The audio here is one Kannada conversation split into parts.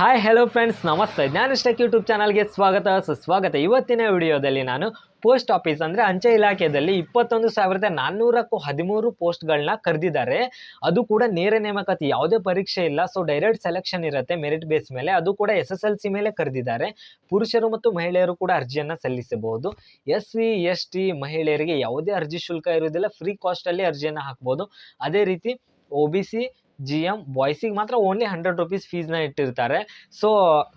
ಹಾಯ್ ಹಲೋ ಫ್ರೆಂಡ್ಸ್ ನಮಸ್ತೆ. ಜ್ಞಾನಷ್ಟಕ್ ಯೂಟ್ಯೂಬ್ ಚಾನಲ್ಗೆ ಸ್ವಾಗತ. ಸುಸ್ವಾಗತ. ಇವತ್ತಿನ ವಿಡಿಯೋದಲ್ಲಿ ನಾನು ಪೋಸ್ಟ್ ಆಫೀಸ್ ಅಂದರೆ ಅಂಚೆ ಇಲಾಖೆಯಲ್ಲಿ ಇಪ್ಪತ್ತೊಂದು ಸಾವಿರದ ನಾನ್ನೂರಕ್ಕೂ ಹದಿಮೂರು ಪೋಸ್ಟ್ಗಳನ್ನ ಕರೆದಿದ್ದಾರೆ. ಅದು ಕೂಡ ನೇರ ನೇಮಕಾತಿ, ಯಾವುದೇ ಪರೀಕ್ಷೆ ಇಲ್ಲ. ಸೊ ಡೈರೆಕ್ಟ್ ಸೆಲೆಕ್ಷನ್ ಇರುತ್ತೆ ಮೆರಿಟ್ ಬೇಸ್ ಮೇಲೆ. ಅದು ಕೂಡ ಎಸ್ ಎಸ್ ಎಲ್ ಸಿ ಮೇಲೆ ಕರೆದಿದ್ದಾರೆ. ಪುರುಷರು ಮತ್ತು ಮಹಿಳೆಯರು ಕೂಡ ಅರ್ಜಿಯನ್ನು ಸಲ್ಲಿಸಬಹುದು. ಎಸ್ ಸಿ ಎಸ್ ಟಿ ಮಹಿಳೆಯರಿಗೆ ಯಾವುದೇ ಅರ್ಜಿ ಶುಲ್ಕ ಇರುವುದಿಲ್ಲ. ಫ್ರೀ ಕಾಸ್ಟಲ್ಲಿ ಅರ್ಜಿಯನ್ನು ಹಾಕ್ಬೋದು. ಅದೇ ರೀತಿ O B C G M ಬಾಯ್ಸಿಗೆ ಮಾತ್ರ ಓನ್ಲಿ ಹಂಡ್ರೆಡ್ ರುಪೀಸ್ ಫೀಸ್ನ ಇಟ್ಟಿರ್ತಾರೆ. ಸೊ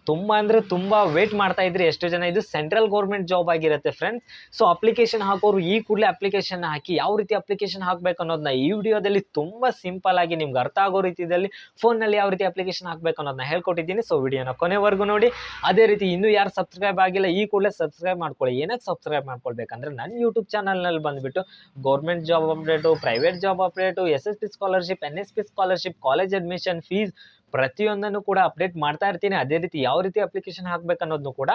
ತುಂಬ ಅಂದರೆ ತುಂಬ ವೇಟ್ ಮಾಡ್ತಾ ಇದ್ರಿ ಎಷ್ಟು ಜನ. ಇದು ಸೆಂಟ್ರಲ್ ಗೌರ್ಮೆಂಟ್ ಜಾಬ್ ಆಗಿರುತ್ತೆ ಫ್ರೆಂಡ್ಸ್ ಸೊ ಅಪ್ಲಿಕೇಶನ್ ಹಾಕೋರು ಈ ಕೂಡಲೇ ಅಪ್ಲಿಕೇಶನ್ ಹಾಕಿ ಯಾವ ರೀತಿ ಅಪ್ಲಿಕೇಶನ್ ಹಾಕಬೇಕು ಅನ್ನೋದನ್ನ ಈ ವಿಡಿಯೋದಲ್ಲಿ ತುಂಬ ಸಿಂಪಲ್ ಆಗಿ ನಿಮ್ಗೆ ಅರ್ಥ ಆಗೋ ರೀತಿಯಲ್ಲಿ ಫೋನಲ್ಲಿ ಯಾವ ರೀತಿ ಅಪ್ಲಿಕೇಶನ್ ಹಾಕಬೇಕು ಅನ್ನೋದನ್ನ ಹೇಳ್ಕೊಟ್ಟಿದ್ದೀನಿ. ಸೊ ವಿಡಿಯೋನ ಕೊನೆವರೆಗೂ ನೋಡಿ. ಅದೇ ರೀತಿ ಇನ್ನೂ ಯಾರು ಸಬ್ಸ್ಕ್ರೈಬ್ ಆಗಿಲ್ಲ, ಈ ಕೂಡಲೇ ಸಬ್ಸ್ಕ್ರೈಬ್ ಮಾಡ್ಕೊಳ್ಳಿ. ಏನಕ್ಕೆ ಸಬ್ಸ್ಕ್ರೈಬ್ ಮಾಡ್ಕೊಳ್ಬೇಕಂದ್ರೆ ನನ್ನ ಯೂಟ್ಯೂಬ್ ಚಾನಲ್ನಲ್ಲಿ ಬಂದುಬಿಟ್ಟು government job update private job update S S P scholarship N S P scholarship college admission fees ಪ್ರತಿಯೊಂದನ್ನು ಕೂಡ ಅಪ್ಡೇಟ್ ಮಾಡ್ತಾ ಇರ್ತೀನಿ. ಅದೇ ರೀತಿ ಯಾವ ರೀತಿ ಅಪ್ಲಿಕೇಶನ್ ಹಾಕ್ಬೇಕು ಅನ್ನೋದನ್ನು ಕೂಡ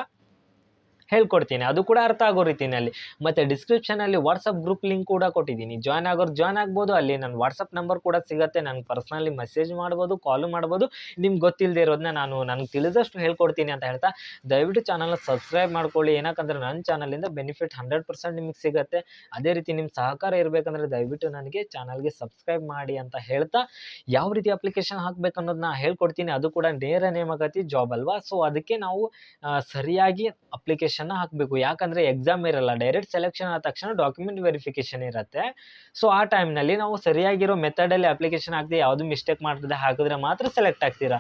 ಹೇಳ್ಕೊಡ್ತೀನಿ. ಅದು ಕೂಡ ಅರ್ಥ ಆಗೋ ರೀತಿಯಲ್ಲಿ ಮತ್ತು ಡಿಸ್ಕ್ರಿಪ್ಷನಲ್ಲಿ ವಾಟ್ಸಪ್ ಗ್ರೂಪ್ ಲಿಂಕ್ ಕೂಡ ಕೊಟ್ಟಿದ್ದೀನಿ. ಜಾಯ್ನ್ ಆಗೋರು ಜಾಯ್ನ್ ಆಗ್ಬೋದು. ಅಲ್ಲಿ ನನ್ನ ವಾಟ್ಸಪ್ ನಂಬರ್ ಕೂಡ ಸಿಗುತ್ತೆ. ನನಗೆ ಪರ್ಸ್ನಲಿ ಮೆಸೇಜ್ ಮಾಡ್ಬೋದು ಕಾಲು ಮಾಡ್ಬೋದು. ನಿಮ್ಗೆ ಗೊತ್ತಿಲ್ಲದೆ ಇರೋದನ್ನ ನಾನು ನನಗೆ ತಿಳಿದಷ್ಟು ಹೇಳ್ಕೊಡ್ತೀನಿ ಅಂತ ಹೇಳ್ತಾ, ದಯವಿಟ್ಟು ಚಾನಲ್ನ ಸಬ್ಸ್ಕ್ರೈಬ್ ಮಾಡ್ಕೊಳ್ಳಿ. ಏನಕ್ಕಂದ್ರೆ ನನ್ನ ಚಾನಲಿಂದ ಬೆನಿಫಿಟ್ ಹಂಡ್ರೆಡ್ ಪರ್ಸೆಂಟ್ ನಿಮಗೆ ಸಿಗುತ್ತೆ. ಅದೇ ರೀತಿ ನಿಮ್ಮ ಸಹಕಾರ ಇರಬೇಕಂದ್ರೆ ದಯವಿಟ್ಟು ನನಗೆ ಚಾನಲ್ಗೆ ಸಬ್ಸ್ಕ್ರೈಬ್ ಮಾಡಿ ಅಂತ ಹೇಳ್ತಾ, ಯಾವ ರೀತಿ ಅಪ್ಲಿಕೇಶನ್ ಹಾಕ್ಬೇಕು ಅನ್ನೋದನ್ನ ಹೇಳ್ಕೊಡ್ತೀನಿ. ಅದು ಕೂಡ ನೇರ ನೇಮಕಾತಿ ಜಾಬ್ ಅಲ್ವಾ? ಸೊ ಅದಕ್ಕೆ ನಾವು ಸರಿಯಾಗಿ ಸರಿಯಾಗಿ ಅಪ್ಲಿಕೇಶನ್ನ ಹಾಕಬೇಕು. ಯಾಕಂದರೆ ಎಕ್ಸಾಮ್ ಇರಲ್ಲ ಡೈರೆಕ್ಟ್ ಸೆಲೆಕ್ಷನ್ ಆದ ತಕ್ಷಣ ಡಾಕ್ಯುಮೆಂಟ್ ವೆರಿಫಿಕೇಶನ್ ಇರುತ್ತೆ. ಸೊ ಆ ಟೈಮ್ನಲ್ಲಿ ನಾವು ಸರಿಯಾಗಿರೋ ಮೆಥಡಲ್ಲಿ ಅಪ್ಲಿಕೇಶನ್ ಹಾಕದೆ ಯಾವುದು ಮಿಸ್ಟೇಕ್ ಮಾಡ್ತದೆ ಹಾಕಿದ್ರೆ ಮಾತ್ರ ಸೆಲೆಕ್ಟ್ ಆಗ್ತೀರಾ?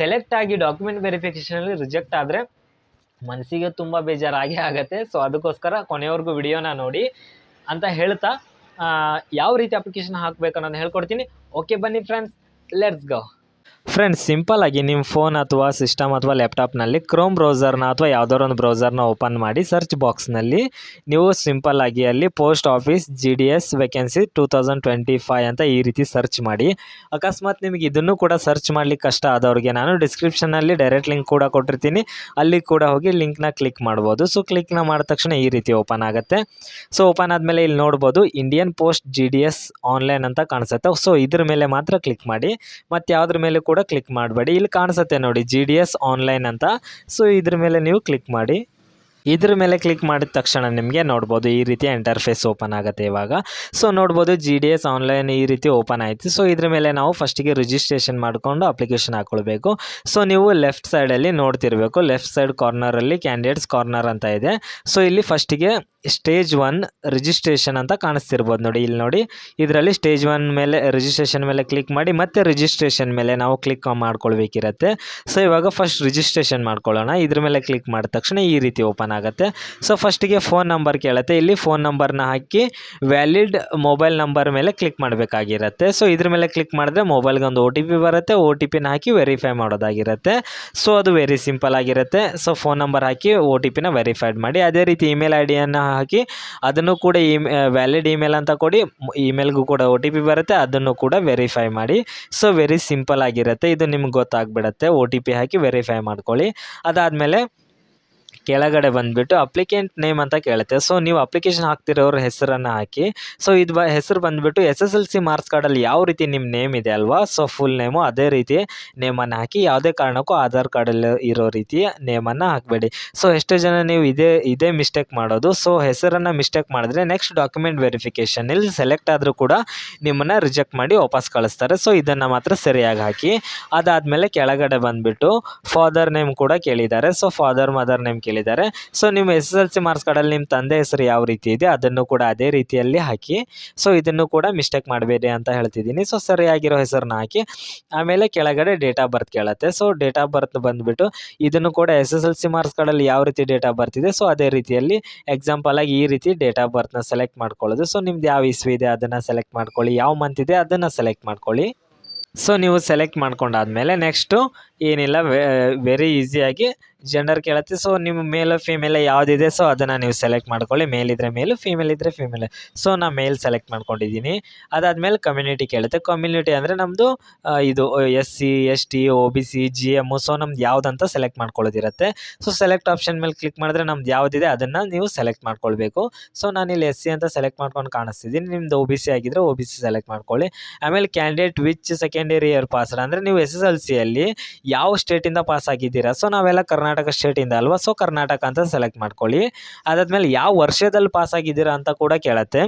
ಸೆಲೆಕ್ಟ್ ಆಗಿ ಡಾಕ್ಯುಮೆಂಟ್ ವೆರಿಫಿಕೇಷನಲ್ಲಿ ರಿಜೆಕ್ಟ್ ಆದರೆ ಮನಸ್ಸಿಗೆ ತುಂಬ ಬೇಜಾರಾಗೇ ಆಗುತ್ತೆ. ಸೊ ಅದಕ್ಕೋಸ್ಕರ ಕೊನೆಯವರೆಗೂ ವಿಡಿಯೋನ ನೋಡಿ ಅಂತ ಹೇಳ್ತಾ ಯಾವ ರೀತಿ ಅಪ್ಲಿಕೇಶನ್ ಹಾಕಬೇಕು ಅನ್ನೋದು ಹೇಳ್ಕೊಡ್ತೀನಿ. ಓಕೆ ಬನ್ನಿ friends let's go friends simple ಆಗಿ ನಿಮ್ಮ ಫೋನ್ ಅಥವಾ ಸಿಸ್ಟಮ್ ಅಥವಾ ಲ್ಯಾಪ್ಟಾಪ್ನಲ್ಲಿ ಕ್ರೋಮ್ ಬ್ರೌಸರ್ನ ಅಥವಾ ಯಾವುದಾದ್ರು ಒಂದು ಬ್ರೌಸರ್ನ ಓಪನ್ ಮಾಡಿ ಸರ್ಚ್ ಬಾಕ್ಸ್ನಲ್ಲಿ ನೀವು ಸಿಂಪಲ್ ಆಗಿ ಅಲ್ಲಿ post office G D S vacancy two thousand twenty five ಅಂತ ಈ ರೀತಿ ಸರ್ಚ್ ಮಾಡಿ. ಅಕಸ್ಮಾತ್ ನಿಮಗೆ ಇದನ್ನು ಕೂಡ ಸರ್ಚ್ ಮಾಡಲಿಕ್ಕೆ ಕಷ್ಟ ಆದವ್ರಿಗೆ ನಾನು ಡಿಸ್ಕ್ರಿಪ್ಷನಲ್ಲಿ ಡೈರೆಕ್ಟ್ ಲಿಂಕ್ ಕೂಡ ಕೊಟ್ಟಿರ್ತೀನಿ. ಅಲ್ಲಿ ಕೂಡ ಹೋಗಿ ಲಿಂಕ್ನ ಕ್ಲಿಕ್ ಮಾಡ್ಬೋದು. ಸೊ ಕ್ಲಿಕ್ನ ಮಾಡಿದ ತಕ್ಷಣ ಈ ರೀತಿ ಓಪನ್ ಆಗುತ್ತೆ. ಸೊ ಓಪನ್ ಆದಮೇಲೆ ಇಲ್ಲಿ ನೋಡ್ಬೋದು Indian post G D S online ಅಂತ ಕಾಣಿಸುತ್ತೆ. ಸೊ ಇದ್ರ ಮೇಲೆ ಮಾತ್ರ ಕ್ಲಿಕ್ ಮಾಡಿ. ಮತ್ತು ಯಾವುದ್ರ ಮೇಲೆ ಕ್ಲಿಕ್ ಮಾಡಬೇಡಿ. ಇಲ್ಲಿ ಕಾಣಿಸುತ್ತೆ ನೋಡಿ ಜಿ ಡಿ ಎಸ್ ಆನ್ಲೈನ್ ಅಂತ. ಸೊ ಇದ್ರ ಮೇಲೆ ನೀವು ಕ್ಲಿಕ್ ಮಾಡಿ. ಇದ್ರ ಮೇಲೆ ಕ್ಲಿಕ್ ಮಾಡಿದ ತಕ್ಷಣ ನಿಮಗೆ ನೋಡ್ಬೋದು ಈ ರೀತಿ ಇಂಟರ್ಫೇಸ್ ಓಪನ್ ಆಗುತ್ತೆ ಇವಾಗ. ಸೊ ನೋಡ್ಬೋದು ಜಿ ಡಿ ಎಸ್ ಆನ್ಲೈನ್ ಈ ರೀತಿ ಓಪನ್ ಆಯಿತು. ಸೊ ಇದ್ರ ಮೇಲೆ ನಾವು ಫಸ್ಟಿಗೆ ರಿಜಿಸ್ಟ್ರೇಷನ್ ಮಾಡಿಕೊಂಡು ಅಪ್ಲಿಕೇಶನ್ ಹಾಕ್ಕೊಳ್ಬೇಕು ಸೊ ನೀವು ಲೆಫ್ಟ್ ಸೈಡಲ್ಲಿ ನೋಡ್ತಿರಬೇಕು. ಲೆಫ್ಟ್ ಸೈಡ್ ಕಾರ್ನರಲ್ಲಿ ಕ್ಯಾಂಡಿಡೇಟ್ಸ್ ಕಾರ್ನರ್ ಅಂತ ಇದೆ. ಸೊ ಇಲ್ಲಿ ಫಸ್ಟಿಗೆ ಸ್ಟೇಜ್ ಒನ್ ರಿಜಿಸ್ಟ್ರೇಷನ್ ಅಂತ ಕಾಣಿಸ್ತಿರ್ಬೋದು ನೋಡಿ, ಇಲ್ಲಿ ನೋಡಿ. ಇದರಲ್ಲಿ ಸ್ಟೇಜ್ ಒನ್ ಮೇಲೆ, ರಿಜಿಸ್ಟ್ರೇಷನ್ ಮೇಲೆ ಕ್ಲಿಕ್ ಮಾಡಿ, ಮತ್ತೆ ರಿಜಿಸ್ಟ್ರೇಷನ್ ಮೇಲೆ ನಾವು ಕ್ಲಿಕ್ ಮಾಡ್ಕೊಳ್ಬೇಕಿರತ್ತೆ. ಸೊ, ಇವಾಗ ಫಸ್ಟ್ ರಿಜಿಸ್ಟ್ರೇಷನ್ ಮಾಡ್ಕೊಳ್ಳೋಣ. ಇದ್ರ ಮೇಲೆ ಕ್ಲಿಕ್ ಮಾಡಿದ ತಕ್ಷಣ ಈ ರೀತಿ ಓಪನ್ ಆಗುತ್ತೆ. ಸೊ, ಫಸ್ಟಿಗೆ ಫೋನ್ ನಂಬರ್ ಕೇಳುತ್ತೆ. ಇಲ್ಲಿ ಫೋನ್ ನಂಬರ್ನ ಹಾಕಿ ವ್ಯಾಲಿಡ್ ಮೊಬೈಲ್ ನಂಬರ್ ಮೇಲೆ ಕ್ಲಿಕ್ ಮಾಡಬೇಕಾಗಿರುತ್ತೆ. ಸೊ, ಇದ್ರ ಮೇಲೆ ಕ್ಲಿಕ್ ಮಾಡಿದ್ರೆ ಮೊಬೈಲ್ಗೆ ಒಂದು ಒ ಟಿ ಪಿ ಬರುತ್ತೆ. ಒ ಟಿ ಪಿನ ಹಾಕಿ ವೆರಿಫೈ ಮಾಡೋದಾಗಿರುತ್ತೆ. ಸೊ, ಅದು ವೆರಿ ಸಿಂಪಲ್ ಆಗಿರುತ್ತೆ. ಸೊ, ಫೋನ್ ನಂಬರ್ ಹಾಕಿ ಒ ಟಿ ಪಿನ ವೆರಿಫೈಡ್ ಮಾಡಿ. ಅದೇ ರೀತಿ ಇಮೇಲ್ ಐ ಡಿಯನ್ನು ಹಾಕಿ ಅದನ್ನು ಕೂಡ ಇ ವ್ಯಾಲಿಡ್ ಇಮೇಲ್ ಅಂತ ಕೊಡಿ. ಇಮೇಲ್ಗೂ ಕೂಡ ಒ ಟಿ ಪಿ ಬರುತ್ತೆ. ಅದನ್ನು ಕೂಡ ವೆರಿಫೈ ಮಾಡಿ. ಸೊ ವೆರಿ ಸಿಂಪಲ್ ಆಗಿರುತ್ತೆ. ಇದು ನಿಮ್ಗೆ ಗೊತ್ತಾಗ್ಬಿಡುತ್ತೆ. ಒ ಟಿ ಪಿ ಹಾಕಿ ವೆರಿಫೈ ಮಾಡ್ಕೊಳ್ಳಿ. ಅದಾದಮೇಲೆ ಕೆಳಗಡೆ ಬಂದುಬಿಟ್ಟು ಅಪ್ಲಿಕೆಂಟ್ ನೇಮ್ ಅಂತ ಕೇಳುತ್ತೆ. ಸೊ ನೀವು ಅಪ್ಲಿಕೇಶನ್ ಹಾಕ್ತಿರೋರ ಹೆಸರನ್ನು ಹಾಕಿ ಸೊ ಇದು ಹೆಸರು ಬಂದುಬಿಟ್ಟು S S L C marks ಕಾರ್ಡಲ್ಲಿ ಯಾವ ರೀತಿ ನಿಮ್ಮ ನೇಮ್ ಇದೆ ಅಲ್ವಾ? ಸೊ ಫುಲ್ ನೇಮು ಅದೇ ರೀತಿ ನೇಮನ್ನು ಹಾಕಿ, ಯಾವುದೇ ಕಾರಣಕ್ಕೂ ಆಧಾರ್ ಕಾರ್ಡಲ್ಲಿ ಇರೋ ರೀತಿಯ ನೇಮನ್ನು ಹಾಕಬೇಡಿ. ಸೊ ಎಷ್ಟೋ ಜನ ನೀವು ಇದೇ ಇದೇ ಮಿಸ್ಟೇಕ್ ಮಾಡೋದು. ಸೊ ಹೆಸರನ್ನು ಮಿಸ್ಟೇಕ್ ಮಾಡಿದ್ರೆ ನೆಕ್ಸ್ಟ್ ಡಾಕ್ಯುಮೆಂಟ್ ವೆರಿಫಿಕೇಷನ್ ಇಲ್ಲಿ ಸೆಲೆಕ್ಟ್ ಆದರೂ ಕೂಡ ನಿಮ್ಮನ್ನು ರಿಜೆಕ್ಟ್ ಮಾಡಿ ವಾಪಸ್ ಕಳಿಸ್ತಾರೆ. ಸೊ ಇದನ್ನು ಮಾತ್ರ ಸರಿಯಾಗಿ ಹಾಕಿ, ಅದಾದಮೇಲೆ ಕೆಳಗಡೆ ಬಂದುಬಿಟ್ಟು ಫಾದರ್ ನೇಮ್ ಕೂಡ ಕೇಳಿದ್ದಾರೆ. ಸೊ ಫಾದರ್ ಮದರ್ ನೇಮ್ ಕೇಳಿದ್ದಾರೆ. ಸೊ ನಿಮ್ಮ S S L C marks ಕಾರ್ಡಲ್ಲಿ ನಿಮ್ಮ ತಂದೆ ಹೆಸರು ಯಾವ ರೀತಿ ಇದೆ, ಅದನ್ನು ಕೂಡ ಅದೇ ರೀತಿಯಲ್ಲಿ ಹಾಕಿ ಸೊ ಇದನ್ನು ಕೂಡ ಮಿಸ್ಟೇಕ್ ಮಾಡಬೇಡಿ ಅಂತ ಹೇಳ್ತಿದ್ದೀನಿ. ಸೊ ಸರಿಯಾಗಿರೋ ಹೆಸರನ್ನ ಹಾಕಿ, ಆಮೇಲೆ ಕೆಳಗಡೆ ಡೇಟ್ ಆಫ್ ಬರ್ತ್ ಕೇಳುತ್ತೆ. ಸೊ ಡೇಟ್ ಆಫ್ ಬರ್ತ್ ಬಂದುಬಿಟ್ಟು, ಇದನ್ನು ಕೂಡ S S L C marks ಕಾರ್ಡಲ್ಲಿ ಯಾವ ರೀತಿ ಡೇಟ್ ಆಫ್ ಬರ್ತ್ ಸೊ ಅದೇ ರೀತಿಯಲ್ಲಿ ಎಕ್ಸಾಂಪಲ್ ಆಗಿ ಈ ರೀತಿ ಡೇಟ್ ಆಫ್ ಬರ್ತ್ನ ಸೆಲೆಕ್ಟ್ ಮಾಡ್ಕೊಳ್ಳೋದು. ಸೊ ನಿಮ್ದು ಯಾವ ಇಸ್ವಿ ಇದೆ, ಅದನ್ನು ಸೆಲೆಕ್ಟ್ ಮಾಡ್ಕೊಳ್ಳಿ. ಯಾವ ಮಂತ್ ಇದೆ, ಅದನ್ನು ಸೆಲೆಕ್ಟ್ ಮಾಡ್ಕೊಳ್ಳಿ. ಸೊ ನೀವು ಸೆಲೆಕ್ಟ್ ಮಾಡ್ಕೊಂಡಾದ್ಮೇಲೆ ನೆಕ್ಸ್ಟು ಏನಿಲ್ಲ ವೆರಿ ಈಸಿಯಾಗಿ ಜೆಂಡರ್ ಕೇಳುತ್ತೆ. ಸೊ ನಿಮ್ಮ ಮೇಲ್ ಫೀಮೇಲ್ ಯಾವುದಿದೆ ಸೊ ಅದನ್ನು ನೀವು ಸೆಲೆಕ್ಟ್ ಮಾಡ್ಕೊಳ್ಳಿ. ಮೇಲ್ ಇದ್ದರೆ ಮೇಲು ಫೀಮೇಲ್ ಇದ್ದರೆ ಫೀಮೇಲ್ ಸೊ ನಾನು ಮೇಲ್ ಸೆಲೆಕ್ಟ್ ಮಾಡ್ಕೊಂಡಿದ್ದೀನಿ. ಅದಾದಮೇಲೆ ಕಮ್ಯುನಿಟಿ ಕೇಳುತ್ತೆ. ಕಮ್ಯುನಿಟಿ ಅಂದರೆ ನಮ್ಮದು ಇದು S C S T O B C G M so ನಮ್ದು ಯಾವುದಂತ ಸೆಲೆಕ್ಟ್ ಮಾಡ್ಕೊಳ್ಳೋದಿರುತ್ತೆ. ಸೊ ಸೆಲೆಕ್ಟ್ ಆಪ್ಷನ್ ಮೇಲೆ ಕ್ಲಿಕ್ ಮಾಡಿದ್ರೆ ನಮ್ದು ಯಾವುದಿದೆ, ಅದನ್ನು ನೀವು ಸೆಲೆಕ್ಟ್ ಮಾಡ್ಕೊಳ್ಬೇಕು. ಸೊ ನಾನಿಲ್ಲಿ ಎಸ್ ಸಿ ಅಂತ ಸೆಲೆಕ್ಟ್ ಮಾಡ್ಕೊಂಡು ಕಾಣಿಸ್ತಿದ್ದೀನಿ. ನಿಮ್ದು ಒ ಬಿ ಸಿ ಆಗಿದ್ದರೆ ಒ ಬಿ ಸಿ ಸೆಲೆಕ್ಟ್ ಮಾಡ್ಕೊಳ್ಳಿ. ಆಮೇಲೆ candidate which secondary year passed ಅಂದರೆ ನೀವು ಎಸ್ ಎಸ್ ಎಲ್ ಸಿಯಲ್ಲಿ ಯಾವ ಸ್ಟೇಟಿಂದ ಪಾಸ್ ಆಗಿದ್ದೀರಾ? ಸೊ ನಾವೆಲ್ಲ ಕರ್ನಾಟಕ ಸ್ಟೇಟಿಂದ ಅಲ್ವಾ? ಸೊ ಕರ್ನಾಟಕ ಅಂತ ಸೆಲೆಕ್ಟ್ ಮಾಡ್ಕೊಳ್ಳಿ. ಅದಾದಮೇಲೆ ಯಾವ ವರ್ಷದಲ್ಲಿ ಪಾಸ್ ಆಗಿದ್ದೀರಾ ಅಂತ ಕೂಡ ಕೇಳುತ್ತೆ.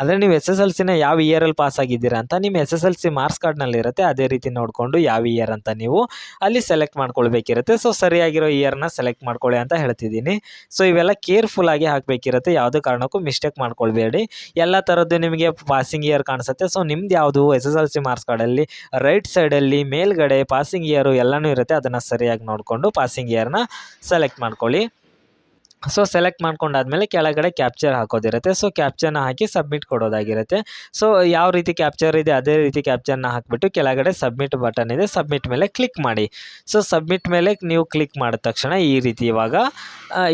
ಅಂದರೆ ನೀವು ಎಸ್ ಎಸ್ ಎಲ್ ಸಿನ ಯಾವ ಇಯರಲ್ಲಿ ಪಾಸ್ ಆಗಿದ್ದೀರಾ ಅಂತ ನಿಮ್ಮ S S L C marks ಕಾರ್ಡ್ನಲ್ಲಿರುತ್ತೆ ಅದೇ ರೀತಿ ನೋಡಿಕೊಂಡು ಯಾವ ಇಯರ್ ಅಂತ ನೀವು ಅಲ್ಲಿ ಸೆಲೆಕ್ಟ್ ಮಾಡ್ಕೊಳ್ಬೇಕಿರುತ್ತೆ. ಸೊ ಸರಿಯಾಗಿರೋ ಇಯರ್ನ ಸೆಲೆಕ್ಟ್ ಮಾಡ್ಕೊಳ್ಳಿ ಅಂತ ಹೇಳ್ತಿದ್ದೀನಿ. ಸೊ ಇವೆಲ್ಲ ಕೇರ್ಫುಲ್ ಆಗಿ ಹಾಕಬೇಕಿರುತ್ತೆ. ಯಾವುದೇ ಕಾರಣಕ್ಕೂ ಮಿಸ್ಟೇಕ್ ಮಾಡ್ಕೊಳ್ಬೇಡಿ. ಎಲ್ಲ ಥರದ್ದು ನಿಮಗೆ ಪಾಸಿಂಗ್ ಇಯರ್ ಕಾಣಿಸುತ್ತೆ. ಸೊ ನಿಮ್ದು ಯಾವುದು? S S L C marks ಕಾರ್ಡಲ್ಲಿ ರೈಟ್ ಸೈಡಲ್ಲಿ ಮೇಲ್ಗಡೆ ಪಾಸಿಂಗ್ ಇಯರು ಎಲ್ಲನೂ ಇರುತ್ತೆ. ಅದನ್ನು ಸರಿಯಾಗಿ ನೋಡಿಕೊಂಡು ಪಾಸಿಂಗ್ ಇಯರ್ನ ಸೆಲೆಕ್ಟ್ ಮಾಡ್ಕೊಳ್ಳಿ. ಸೊ ಸೆಲೆಕ್ಟ್ ಮಾಡ್ಕೊಂಡಾದ್ಮೇಲೆ ಕೆಳಗಡೆ ಕ್ಯಾಪ್ಚರ್ ಹಾಕೋದಿರುತ್ತೆ. ಸೊ ಕ್ಯಾಪ್ಚರ್ನ ಹಾಕಿ ಸಬ್ಮಿಟ್ ಕೊಡೋದಾಗಿರುತ್ತೆ. ಸೊ ಯಾವ ರೀತಿ ಕ್ಯಾಪ್ಚರ್ ಇದೆ, ಅದೇ ರೀತಿ ಕ್ಯಾಪ್ಚರ್ನ ಹಾಕಿಬಿಟ್ಟು ಕೆಳಗಡೆ ಸಬ್ಮಿಟ್ ಬಟನ್ ಇದೆ. ಸಬ್ಮಿಟ್ ಮೇಲೆ ಕ್ಲಿಕ್ ಮಾಡಿ. ಸೊ ಸಬ್ಮಿಟ್ ಮೇಲೆ ನೀವು ಕ್ಲಿಕ್ ಮಾಡಿದ ತಕ್ಷಣ ಈ ರೀತಿ ಇವಾಗ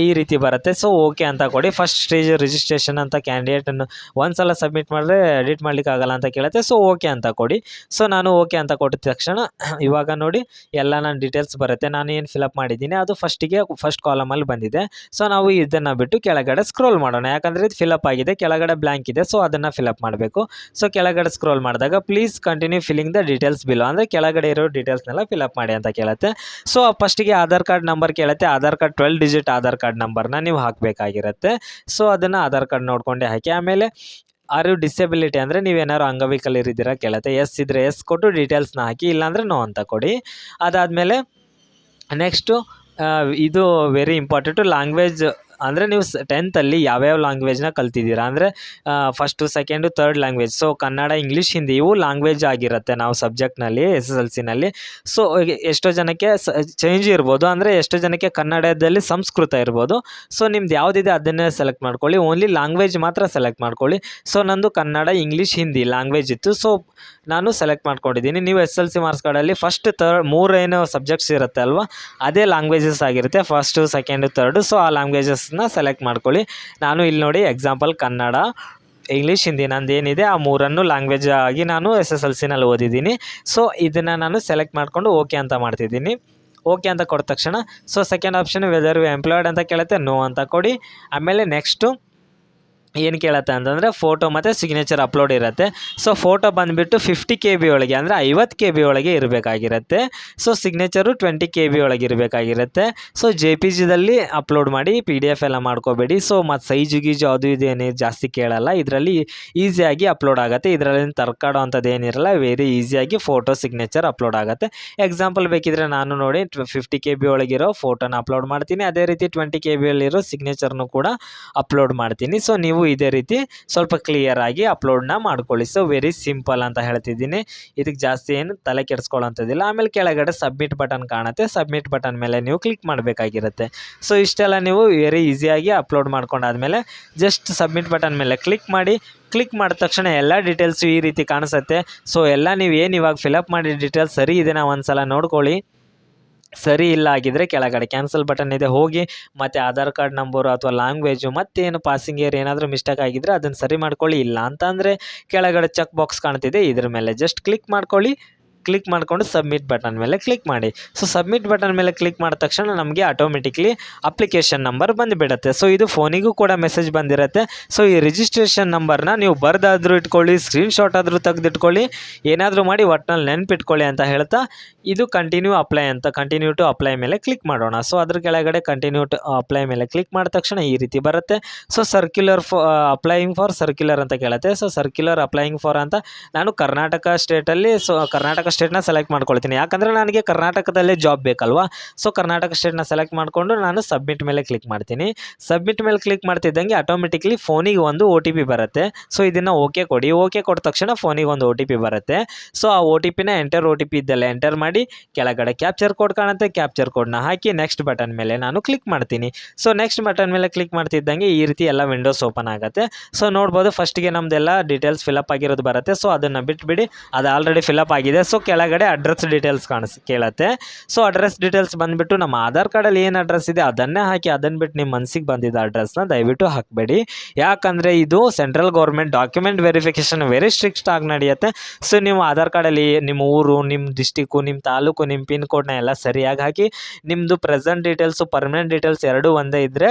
ಈ ರೀತಿ ಬರುತ್ತೆ. ಸೊ ಓಕೆ ಅಂತ ಕೊಡಿ. ಫಸ್ಟ್ ಸ್ಟೇಜ್ ರಿಜಿಸ್ಟ್ರೇಷನ್ ಅಂತ ಕ್ಯಾಂಡಿಡೇಟನ್ನು ಒಂದು ಸಲ ಸಬ್ಮಿಟ್ ಮಾಡಿದ್ರೆ ಎಡಿಟ್ ಮಾಡ್ಲಿಕ್ಕೆ ಆಗಲ್ಲ ಅಂತ ಕೇಳುತ್ತೆ. ಸೊ ಓಕೆ ಅಂತ ಕೊಡಿ. ಸೊ ನಾನು ಓಕೆ ಅಂತ ಕೊಟ್ಟಿದ ತಕ್ಷಣ ಇವಾಗ ನೋಡಿ, ಎಲ್ಲ ನನ್ನ ಡೀಟೇಲ್ಸ್ ಬರುತ್ತೆ. ನಾನು ಏನು ಫಿಲಪ್ ಮಾಡಿದ್ದೀನಿ, ಅದು ಫಸ್ಟಿಗೆ ಫಸ್ಟ್ ಕಾಲಮಲ್ಲಿ ಬಂದಿದೆ. ಸೊ ನಾವು ಇದನ್ನು ಬಿಟ್ಟು ಕೆಳಗಡೆ ಸ್ಕ್ರೋಲ್ ಮಾಡೋಣ. ಯಾಕಂದರೆ ಇದು ಫಿಲಪ್ ಆಗಿದೆ, ಕೆಳಗಡೆ ಬ್ಲ್ಯಾಂಕ್ ಇದೆ ಸೊ ಅದನ್ನು ಫಿಲಪ್ ಮಾಡಬೇಕು. ಸೊ ಕೆಳಗಡೆ ಸ್ಕ್ರೋಲ್ ಮಾಡಿದಾಗ please continue filling the details below ಅಂದರೆ ಕೆಳಗಡೆ ಇರೋ ಡೀಟೇಲ್ಸ್ನೆಲ್ಲ ಫಿಲಪ್ ಮಾಡಿ ಅಂತ ಕೇಳುತ್ತೆ. ಸೊ ಫಸ್ಟಿಗೆ ಆಧಾರ್ ಕಾರ್ಡ್ ನಂಬರ್ ಕೇಳುತ್ತೆ. Aadhaar card twelve digit Aadhaar card ನಂಬರ್ನ ನೀವು ಹಾಕಬೇಕಾಗಿರುತ್ತೆ. ಸೊ ಅದನ್ನು ಆಧಾರ್ ಕಾರ್ಡ್ ನೋಡ್ಕೊಂಡೆ ಹಾಕಿ. ಆಮೇಲೆ ಆರ್ ಯು ಡಿಸೆಬಿಲಿಟಿ ಅಂದರೆ ನೀವೇನಾದ್ರು ಅಂಗವಿಕಲರಿದ್ದೀರಾ ಕೇಳುತ್ತೆ. ಎಸ್ ಇದ್ದರೆ ಎಸ್ ಕೊಟ್ಟು ಡೀಟೇಲ್ಸ್ನ ಹಾಕಿ, ಇಲ್ಲಾಂದರೆ ನೋ ಅಂತ ಕೊಡಿ. ಅದಾದಮೇಲೆ ನೆಕ್ಸ್ಟು ಇದು ವೆರಿ ಇಂಪಾರ್ಟೆಂಟು ಲ್ಯಾಂಗ್ವೇಜ್ ಅಂದರೆ ನೀವು ಸ್ ಟೆಂತಲ್ಲಿ ಯಾವ್ಯಾವ ಲ್ಯಾಂಗ್ವೇಜ್ನ ಕಲ್ತಿದ್ದೀರಾ? ಅಂದರೆ first second third language so Kannada English Hindi ಇವು ಲ್ಯಾಂಗ್ವೇಜ್ ಆಗಿರುತ್ತೆ ನಾವು ಸಬ್ಜೆಕ್ಟ್ನಲ್ಲಿ ಎಸ್ ಎಸ್ ಎಲ್ ಸಿನಲ್ಲಿ ಸೊ ಎಷ್ಟೋ ಜನಕ್ಕೆ ಚೇಂಜ್ ಇರ್ಬೋದು. ಅಂದರೆ ಎಷ್ಟೋ ಜನಕ್ಕೆ ಕನ್ನಡದಲ್ಲಿ ಸಂಸ್ಕೃತ ಇರ್ಬೋದು. ಸೊ ನಿಮ್ದು ಯಾವುದಿದೆ ಅದನ್ನೇ ಸೆಲೆಕ್ಟ್ ಮಾಡ್ಕೊಳ್ಳಿ. ಓನ್ಲಿ ಲ್ಯಾಂಗ್ವೇಜ್ ಮಾತ್ರ ಸೆಲೆಕ್ಟ್ ಮಾಡ್ಕೊಳ್ಳಿ. ಸೊ ನಂದು ಕನ್ನಡ ಇಂಗ್ಲೀಷ್ ಹಿಂದಿ ಲ್ಯಾಂಗ್ವೇಜ್ ಇತ್ತು. ಸೊ ನಾನು ಸೆಲೆಕ್ಟ್ ಮಾಡ್ಕೊಂಡಿದ್ದೀನಿ. ನೀವು S L C marks first third ಮೂರು ಏನು ಸಬ್ಜೆಕ್ಟ್ಸ್ ಇರುತ್ತೆ ಅಲ್ವಾ? ಅದೇ ಲ್ಯಾಂಗ್ವೇಜಸ್ ಆಗಿರುತ್ತೆ. ಫಸ್ಟು ಸೆಕೆಂಡು ತರ್ಡು ಸೊ ಆ ಲ್ಯಾಂಗ್ವೇಜಸ್ನ ಸೆಲೆಕ್ಟ್ ಮಾಡ್ಕೊಳ್ಳಿ. ನಾನು ಇಲ್ಲಿ ನೋಡಿ ಎಕ್ಸಾಂಪಲ್ ಕನ್ನಡ ಇಂಗ್ಲೀಷ್ ಹಿಂದಿ ನಂದು ಏನಿದೆ, ಆ ಮೂರನ್ನು ಲ್ಯಾಂಗ್ವೇಜ್ ಆಗಿ ನಾನು ಎಸ್ ಎಸ್ ಎಲ್ ಸಿನಲ್ಲಿ ಓದಿದ್ದೀನಿ. ಸೊ ಇದನ್ನು ನಾನು ಸೆಲೆಕ್ಟ್ ಮಾಡಿಕೊಂಡು ಓಕೆ ಅಂತ ಮಾಡ್ತಿದ್ದೀನಿ. ಓಕೆ ಅಂತ ಕೊಟ್ಟ ತಕ್ಷಣ so second option whether we employed ಅಂತ ಕೇಳುತ್ತೆ ನೋ ಅಂತ ಕೊಡಿ. ಆಮೇಲೆ ನೆಕ್ಸ್ಟು ಏನು ಕೇಳತ್ತೆ ಅಂತಂದರೆ ಫೋಟೋ ಮತ್ತು ಸಿಗ್ನೇಚರ್ ಅಪ್ಲೋಡ್ ಇರುತ್ತೆ. ಸೊ ಫೋಟೋ ಬಂದುಬಿಟ್ಟು ಫಿಫ್ಟಿ ಕೆ ಬಿ ಒಳಗೆ ಅಂದರೆ ಐವತ್ತು ಕೆ ಬಿ ಒಳಗೆ ಇರಬೇಕಾಗಿರುತ್ತೆ. So signature twenty K B ಒಳಗೆ ಇರಬೇಕಾಗಿರುತ್ತೆ. ಸೊ ಜೆ ಪಿ ಜಿದಲ್ಲಿ ಅಪ್ಲೋಡ್ ಮಾಡಿ ಪಿ ಡಿ ಎಫ್ ಎಲ್ಲ ಮಾಡ್ಕೋಬೇಡಿ. ಸೊ ಮತ್ತು ಸೈಜು ಗೀಜು ಅದು ಇದು ಏನೇ ಜಾಸ್ತಿ ಕೇಳಲ್ಲ. ಇದರಲ್ಲಿ ಈಸಿಯಾಗಿ ಅಪ್ಲೋಡ್ ಆಗುತ್ತೆ. ಇದರಲ್ಲಿ ತರ್ಕಾಡೋ ಅಂಥದ್ದು ಏನಿರಲ್ಲ ವೆರಿ ಈಸಿಯಾಗಿ ಫೋಟೋ ಸಿಗ್ನೇಚರ್ ಅಪ್ಲೋಡ್ ಆಗುತ್ತೆ. ಎಕ್ಸಾಂಪಲ್ ಬೇಕಿದ್ರೆ ನಾನು ನೋಡಿ ಫಿಫ್ಟಿ ಕೆ ಬಿ ಒಳಗಿರೋ ಫೋಟೋನ ಅಪ್ಲೋಡ್ ಮಾಡ್ತೀನಿ. ಅದೇ ರೀತಿ ಟ್ವೆಂಟಿ ಕೆ ಬಿಯಲ್ಲಿರೋ ಸಿಗ್ನೇಚರ್ನು ಕೂಡ ಅಪ್ಲೋಡ್ ಮಾಡ್ತೀನಿ. ಸೊ ನೀವು ಇದೇ ರೀತಿ ಸ್ವಲ್ಪ ಕ್ಲಿಯರ್ ಆಗಿ ಅಪ್ಲೋಡ್ನ ಮಾಡ್ಕೊಳ್ಳಿ. ಸೊ ವೆರಿ ಸಿಂಪಲ್ ಅಂತ ಹೇಳ್ತಿದ್ದೀನಿ. ಇದಕ್ಕೆ ಜಾಸ್ತಿ ಏನು ತಲೆ ಕೆಡಿಸ್ಕೊಳ್ಳೋಂಥದ್ದಿಲ್ಲ. ಆಮೇಲೆ ಕೆಳಗಡೆ ಸಬ್ಮಿಟ್ ಬಟನ್ ಕಾಣುತ್ತೆ. ಸಬ್ಮಿಟ್ ಬಟನ್ ಮೇಲೆ ನೀವು ಕ್ಲಿಕ್ ಮಾಡಬೇಕಾಗಿರುತ್ತೆ. ಸೊ ಇಷ್ಟೆಲ್ಲ ನೀವು ವೆರಿ ಈಸಿಯಾಗಿ ಅಪ್ಲೋಡ್ ಮಾಡ್ಕೊಂಡಾದ್ಮೇಲೆ ಜಸ್ಟ್ ಸಬ್ಮಿಟ್ ಬಟನ್ ಮೇಲೆ ಕ್ಲಿಕ್ ಮಾಡಿ. ಕ್ಲಿಕ್ ಮಾಡಿದ ತಕ್ಷಣ ಎಲ್ಲ ಡೀಟೇಲ್ಸು ಈ ರೀತಿ ಕಾಣಿಸುತ್ತೆ. ಸೊ ಎಲ್ಲ ನೀವು ಏನು ಇವಾಗ ಫಿಲಪ್ ಮಾಡಿ ಡೀಟೇಲ್ಸ್ ಸರಿ ಇದೆನಾ ಒಂದು ಸಲ ನೋಡ್ಕೊಳ್ಳಿ. ಸರಿ ಇಲ್ಲ ಆಗಿದ್ದರೆ ಕೆಳಗಡೆ ಕ್ಯಾನ್ಸಲ್ ಬಟನ್ ಇದೆ. ಹೋಗಿ ಮತ್ತು ಆಧಾರ್ ಕಾರ್ಡ್ ನಂಬರು ಅಥವಾ ಲ್ಯಾಂಗ್ವೇಜು ಮತ್ತೇನು ಪಾಸಿಂಗ್ ಇಯರ್ ಏನಾದರೂ ಮಿಸ್ಟೇಕ್ ಆಗಿದ್ದರೆ ಅದನ್ನು ಸರಿ ಮಾಡ್ಕೊಳ್ಳಿ. ಇಲ್ಲ ಅಂತಂದರೆ ಕೆಳಗಡೆ ಚೆಕ್ ಬಾಕ್ಸ್ ಕಾಣ್ತಿದೆ. ಇದ್ರ ಮೇಲೆ ಜಸ್ಟ್ ಕ್ಲಿಕ್ ಮಾಡ್ಕೊಳ್ಳಿ. ಕ್ಲಿಕ್ ಮಾಡಿಕೊಂಡು ಸಬ್ಮಿಟ್ ಬಟನ್ ಮೇಲೆ ಕ್ಲಿಕ್ ಮಾಡಿ. ಸೊ ಸಬ್ಮಿಟ್ ಬಟನ್ ಮೇಲೆ ಕ್ಲಿಕ್ ಮಾಡಿದ ತಕ್ಷಣ ನಮಗೆ ಆಟೋಮೆಟಿಕ್ಲಿ ಅಪ್ಲಿಕೇಶನ್ ನಂಬರ್ ಬಂದುಬಿಡುತ್ತೆ. ಸೊ ಇದು ಫೋನಿಗೂ ಕೂಡ ಮೆಸೇಜ್ ಬಂದಿರುತ್ತೆ. ಸೊ ಈ ರಿಜಿಸ್ಟ್ರೇಷನ್ ನಂಬರ್ನ ನೀವು ಬರ್ದಾದರೂ ಇಟ್ಕೊಳ್ಳಿ ಸ್ಕ್ರೀನ್ಶಾಟ್ ಆದರೂ ತೆಗೆದಿಟ್ಕೊಳ್ಳಿ, ಏನಾದರೂ ಮಾಡಿ ಒಟ್ಟಿನಲ್ಲಿ ನೆನಪಿಟ್ಕೊಳ್ಳಿ ಅಂತ ಹೇಳ್ತಾ ಇದು ಕಂಟಿನ್ಯೂ ಅಪ್ಲೈ ಅಂತ ಕಂಟಿನ್ಯೂ ಟು ಅಪ್ಲೈ ಮೇಲೆ ಕ್ಲಿಕ್ ಮಾಡೋಣ. ಸೊ ಅದ್ರ ಕೆಳಗಡೆ ಕಂಟಿನ್ಯೂ ಟು ಅಪ್ಲೈ ಮೇಲೆ ಕ್ಲಿಕ್ ಮಾಡಿದ ತಕ್ಷಣ ಈ ರೀತಿ ಬರುತ್ತೆ. So circular applying for circular ಅಂತ ಕೇಳುತ್ತೆ. ಸೊ ಸರ್ಕ್ಯುಲರ್ ಅಪ್ಲೈಯಿಂಗ್ ಫಾರ್ ಅಂತ ನಾನು ಕರ್ನಾಟಕ ಸ್ಟೇಟಲ್ಲಿ ಸೊ ಕರ್ನಾಟಕ ಸ್ಟೇಟ್ನ ಸೆಲೆಕ್ಟ್ ಮಾಡ್ಕೊಳ್ತೀನಿ. ಯಾಕಂದರೆ ನನಗೆ ಕರ್ನಾಟಕದಲ್ಲೇ ಜಾಬ್ ಬೇಕಲ್ವಾ? ಸೊ ಕರ್ನಾಟಕ ಸ್ಟೇಟ್ನ ಸೆಲೆಕ್ಟ್ ಮಾಡಿಕೊಂಡು ನಾನು ಸಬ್ಮಿಟ್ ಮೇಲೆ ಕ್ಲಿಕ್ ಮಾಡ್ತೀನಿ. ಸಬ್ಮಿಟ್ ಮೇಲೆ ಕ್ಲಿಕ್ ಮಾಡ್ತಿದ್ದಂಗೆ ಆಟೋಮೆಟಿಕ್ಲಿ ಫೋನಿಗೆ ಒಂದು ಒ ಟಿ ಪಿ ಬರುತ್ತೆ. ಸೊ ಇದನ್ನು ಓಕೆ ಕೊಡಿ. ಓಕೆ ಕೊಟ್ಟ ತಕ್ಷಣ ಫೋನಿಗೆ ಒಂದು ಒ ಟಿ ಪಿ ಬರುತ್ತೆ. ಸೊ ಆ ಒ ಟಿ ಪಿನ enter O T P enter ಮಾಡಿ ಕೆಳಗಡೆ ಕ್ಯಾಪ್ಚರ್ ಕೋಡ್ ಕಾಣುತ್ತೆ. ಕ್ಯಾಪ್ಚರ್ ಕೋಡ್ನ ಹಾಕಿ ನೆಕ್ಸ್ಟ್ ಬಟನ್ ಮೇಲೆ ನಾನು ಕ್ಲಿಕ್ ಮಾಡ್ತೀನಿ. ಸೊ ನೆಕ್ಸ್ಟ್ ಬಟನ್ ಮೇಲೆ ಕ್ಲಿಕ್ ಮಾಡ್ತಿದ್ದಂಗೆ ಈ ರೀತಿ ಎಲ್ಲ ವಿಂಡೋಸ್ ಓಪನ್ ಆಗುತ್ತೆ. ಸೊ ನೋಡ್ಬೋದು ಫಸ್ಟಿಗೆ ನಮ್ಮದೆಲ್ಲ ಡೀಟೇಲ್ಸ್ ಫಿಲಪ್ ಆಗಿರೋದು ಬರುತ್ತೆ. ಸೊ ಅದನ್ನು ಬಿಟ್ಬಿಡಿ. ಅದು ಆಲ್ರೆಡಿ ಫಿಲಪ್ ಆಗಿದೆ. ಸೊ ಕೆಳಗಡೆ ಅಡ್ರೆಸ್ ಡೀಟೇಲ್ಸ್ ಕಾಣಿಸ್, ಕೇಳತ್ತೆ. ಸೊ ಅಡ್ರೆಸ್ ಡೀಟೇಲ್ಸ್ ಬಂದುಬಿಟ್ಟು ನಮ್ಮ ಆಧಾರ್ ಕಾರ್ಡಲ್ಲಿ ಏನು ಅಡ್ರೆಸ್ ಇದೆ ಅದನ್ನೇ ಹಾಕಿ ಅದನ್ನು ಬಿಟ್ಟು ನಿಮ್ಮ ಮನಸ್ಸಿಗೆ ಬಂದಿದ್ದ ಅಡ್ರೆಸ್ನ ದಯವಿಟ್ಟು ಹಾಕಬೇಡಿ. ಯಾಕಂದರೆ ಇದು central government document verification very strict ಆಗಿ ನಡೆಯುತ್ತೆ. ಸೊ ನೀವು ಆಧಾರ್ ಕಾರ್ಡಲ್ಲಿ ನಿಮ್ಮ ಊರು ನಿಮ್ಮ ಡಿಸ್ಟಿಕ್ಕು ನಿಮ್ಮ ತಾಲೂಕು ನಿಮ್ಮ ಪಿನ್ ಕೋಡ್ನ ಎಲ್ಲ ಸರಿಯಾಗಿ ಹಾಕಿ ನಿಮ್ಮದು ಪ್ರೆಸೆಂಟ್ ಡೀಟೇಲ್ಸು ಪರ್ಮನೆಂಟ್ ಡೀಟೇಲ್ಸ್ ಎರಡೂ ಒಂದೇ ಇದ್ದರೆ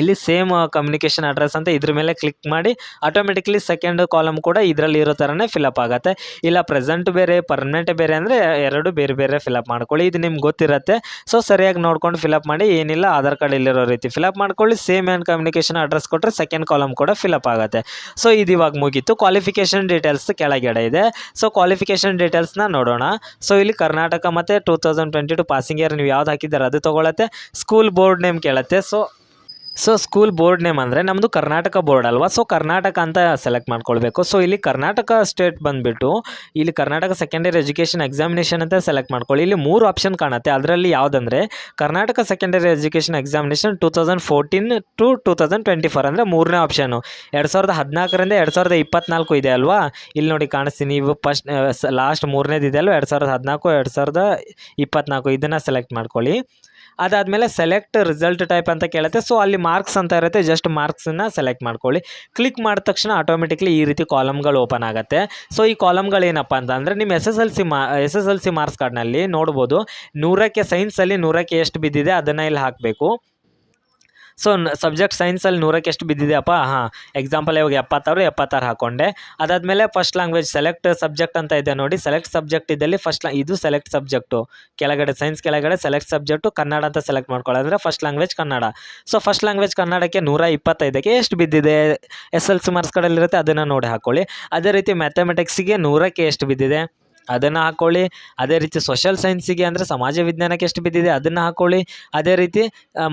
ಇಲ್ಲಿ ಸೇಮ್ ಕಮ್ಯುನಿಕೇಷನ್ ಅಡ್ರೆಸ್ ಅಂತ ಇದ್ರ ಮೇಲೆ ಕ್ಲಿಕ್ ಮಾಡಿ ಆಟೋಮೆಟಿಕ್ಲಿ ಸೆಕೆಂಡ್ ಕಾಲಮ್ ಕೂಡ ಇದರಲ್ಲಿ ಇರೋ ಥರನೇ ಫಿಲಪ್ ಆಗುತ್ತೆ. ಇಲ್ಲ ಪ್ರೆಸೆಂಟ್ ಬೇರೆ ಪರ್ಮನೆಂಟ್ ಬೇರೆ ಅಂದರೆ ಎರಡು ಬೇರೆ ಬೇರೆ ಫಿಲಪ್ ಮಾಡ್ಕೊಳ್ಳಿ. ಇದು ನಿಮ್ಗೆ ಗೊತ್ತಿರುತ್ತೆ. ಸೊ ಸರಿಯಾಗಿ ನೋಡ್ಕೊಂಡು ಫಿಲಪ್ ಮಾಡಿ. ಏನಿಲ್ಲ, ಆಧಾರ್ ಕಾರ್ಡ್ ಇಲ್ಲಿರೋ ರೀತಿ ಫಿಲಪ್ ಮಾಡ್ಕೊಳ್ಳಿ. ಸೇಮ್ ಆ್ಯಂಡ್ ಕಮ್ಯುನಿಕೇಷನ್ ಅಡ್ರೆಸ್ ಕೊಟ್ಟರೆ ಸೆಕೆಂಡ್ ಕಾಲಮ್ ಕೂಡ ಫಿಲಪ್ ಆಗುತ್ತೆ. ಸೊ ಇದು ಇವಾಗ ಮುಗೀತು. ಕ್ವಾಲಿಫಿಕೇಷನ್ ಡೀಟೇಲ್ಸ್ ಕೆಳಗಡೆ ಇದೆ. ಸೊ ಕ್ವಾಲಿಫಿಕೇಷನ್ ಡೀಟೇಲ್ಸ್ನ ನೋಡೋಣ. ಸೊ ಇಲ್ಲಿ ಕರ್ನಾಟಕ ಮತ್ತು ಟೂ ಪಾಸಿಂಗ್ ಇಯರ್ ನೀವು ಯಾವ್ದು ಹಾಕಿದ್ದಾರೆ ಅದು ತೊಗೊಳತ್ತೆ ಸ್ಕೂಲ್ ಬೋರ್ಡ್ ನೇಮ್ ಕೇಳುತ್ತೆ. So so school board name ಅಂದರೆ ನಮ್ಮದು ಕರ್ನಾಟಕ ಬೋರ್ಡ್ ಅಲ್ವಾ? ಸೊ ಕರ್ನಾಟಕ ಅಂತ ಸೆಲೆಕ್ಟ್ ಮಾಡ್ಕೊಳ್ಬೇಕು. ಸೊ ಇಲ್ಲಿ ಕರ್ನಾಟಕ ಸ್ಟೇಟ್ ಬಂದುಬಿಟ್ಟು, ಇಲ್ಲಿ ಕರ್ನಾಟಕ ಸೆಕೆಂಡರಿ ಎಜುಕೇಷನ್ ಎಕ್ಸಾಮಿನೇಷನ್ ಅಂತ ಸೆಲೆಕ್ಟ್ ಮಾಡ್ಕೊಳ್ಳಿ. ಇಲ್ಲಿ ಮೂರು ಆಪ್ಷನ್ ಕಾಣುತ್ತೆ. ಅದರಲ್ಲಿ ಯಾವುದಂದರೆ, Karnataka secondary education examination two thousand fourteen to two thousand twenty four ಅಂದರೆ ಮೂರನೇ ಆಪ್ಷನು ಎರಡು ಸಾವಿರದ ಹದಿನಾಲ್ಕರಿಂದ ಎರಡು ಸಾವಿರದ ಇಪ್ಪತ್ನಾಲ್ಕು ಇದೆ ಅಲ್ವಾ? ಇಲ್ಲಿ ನೋಡಿ ಕಾಣಿಸ್ತೀನಿ. ಇವು ಫಸ್ಟ್ ಲಾಸ್ಟ್ ಮೂರನೇದು ಇದೆ ಅಲ್ವಾ? ಎರಡು ಸಾವಿರದ ಹದಿನಾಲ್ಕು, ಎರಡು ಸಾವಿರದ ಇಪ್ಪತ್ನಾಲ್ಕು. ಇದನ್ನು ಸೆಲೆಕ್ಟ್ ಮಾಡ್ಕೊಳ್ಳಿ. ಅದಾದಮೇಲೆ ಸೆಲೆಕ್ಟ್ ರಿಸಲ್ಟ್ ಟೈಪ್ ಅಂತ ಕೇಳುತ್ತೆ. ಸೊ ಅಲ್ಲಿ ಮಾರ್ಕ್ಸ್ ಅಂತ ಇರುತ್ತೆ. ಜಸ್ಟ್ ಮಾರ್ಕ್ಸನ್ನು ಸೆಲೆಕ್ಟ್ ಮಾಡ್ಕೊಳ್ಳಿ. ಕ್ಲಿಕ್ ಮಾಡಿದ ತಕ್ಷಣ ಆಟೋಮೆಟಿಕ್ಲಿ ಈ ರೀತಿ ಕಾಲಮ್ಗಳು ಓಪನ್ ಆಗುತ್ತೆ. ಸೊ ಈ ಕಾಲಮ್ಗಳು ಏನಪ್ಪ ಅಂತಂದರೆ ನಿಮ್ಮ ಎಸ್ ಎಸ್ ಎಲ್ ಸಿ ಮಾ S S L C marks ಕಾರ್ಡ್ನಲ್ಲಿ ನೋಡ್ಬೋದು. ನೂರಕ್ಕೆ ಸೈನ್ಸಲ್ಲಿ ನೂರಕ್ಕೆ ಎಷ್ಟು ಬಿದ್ದಿದೆ, ಅದನ್ನು ಇಲ್ಲಿ ಹಾಕಬೇಕು. ಸೊ ಸಬ್ಜೆಕ್ಟ್ ಸೈನ್ಸಲ್ಲಿ ನೂರಕ್ಕೆ ಎಷ್ಟು ಬಿದ್ದಿದೆಯಪ್ಪ? ಹಾಂ ಎಕ್ಸಾಂಪಲ್ ಇವಾಗ ಎಪ್ಪತ್ತಾರು ಎಪ್ಪತ್ತಾರು ಹಾಕ್ಕೊಂಡೆ ಅದಾದಮೇಲೆ ಫಸ್ಟ್ ಲ್ಯಾಂಗ್ವೇಜ್ ಸೆಲೆಕ್ಟ್ ಸಬ್ಜೆಕ್ಟ್ ಅಂತ ಇದೆ ನೋಡಿ. ಸೆಲೆಕ್ಟ್ ಸಬ್ಜೆಕ್ಟ್ ಇದ್ದಲ್ಲಿ ಫಸ್ಟ್ ಇದು ಸೆಲೆಕ್ಟ್ ಸಬ್ಜೆಕ್ಟು ಕೆಳಗಡೆ ಸೈನ್ಸ್ ಕೆಳಗಡೆ ಸೆಲೆಕ್ಟ್ ಸಬ್ಜೆಕ್ಟು ಕನ್ನಡ ಅಂತ select ಮಾಡ್ಕೊಳ್ಳೋದ್ರೆ first language Kannada. So first language ಕನ್ನಡಕ್ಕೆ ನೂರ ಇಪ್ಪತ್ತೈದಕ್ಕೆ ಎಷ್ಟು ಬಿದ್ದಿದೆ? ಎಸ್ ಎಲ್ ಸಿ ಮಾರ್ಕ್ಸ್ಗಳಲ್ಲಿರುತ್ತೆ ಅದನ್ನು ನೋಡಿ ಹಾಕ್ಕೊಳ್ಳಿ ಅದೇ ರೀತಿ ಮ್ಯಾಥಮೆಟಿಕ್ಸಿಗೆ ನೂರಕ್ಕೆ ಎಷ್ಟು ಬಿದ್ದಿದೆ? ಅದನ್ನು ಹಾಕ್ಕೊಳ್ಳಿ ಅದೇ ರೀತಿ ಸೋಷಲ್ ಸೈನ್ಸಿಗೆ ಅಂದರೆ ಸಮಾಜ ವಿಜ್ಞಾನಕ್ಕೆ ಎಷ್ಟು ಬಿದ್ದಿದೆ ಅದನ್ನು ಹಾಕ್ಕೊಳ್ಳಿ ಅದೇ ರೀತಿ